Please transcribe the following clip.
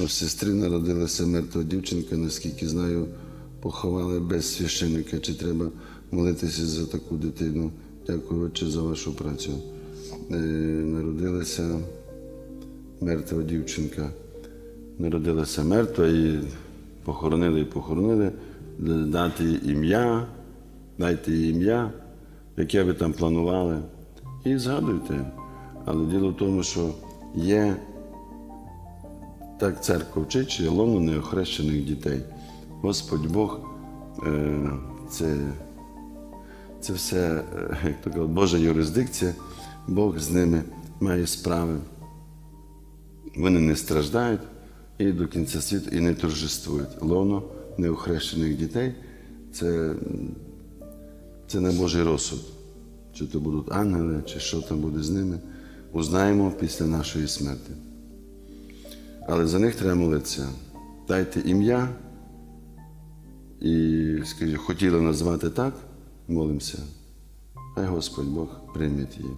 У сестри народилася мертва дівчинка, наскільки знаю, поховали без священника. Чи треба молитися за таку дитину? Дякую, Отче, за вашу працю. Е, народилася мертва дівчинка. Народилася мертва і похоронили і похоронили. Дати їй ім'я, дайте їй ім'я, яке ви там планували. І згадуйте. Але діло в тому, що є так церква вчить, є неохрещених дітей. Господь Бог е, це, це все, е, як то кажуть, Божа юрисдикція, Бог з ними має справи. Вони не страждають і до кінця світу і не торжествують. Лоно неохрещених дітей це, це не Божий розсуд. Чи то будуть ангели, чи що там буде з ними, узнаємо після нашої смерті. Але за них треба молитися. Дайте ім'я і, скажіть, хотіли назвати так, молимося. Хай Господь Бог прийме її.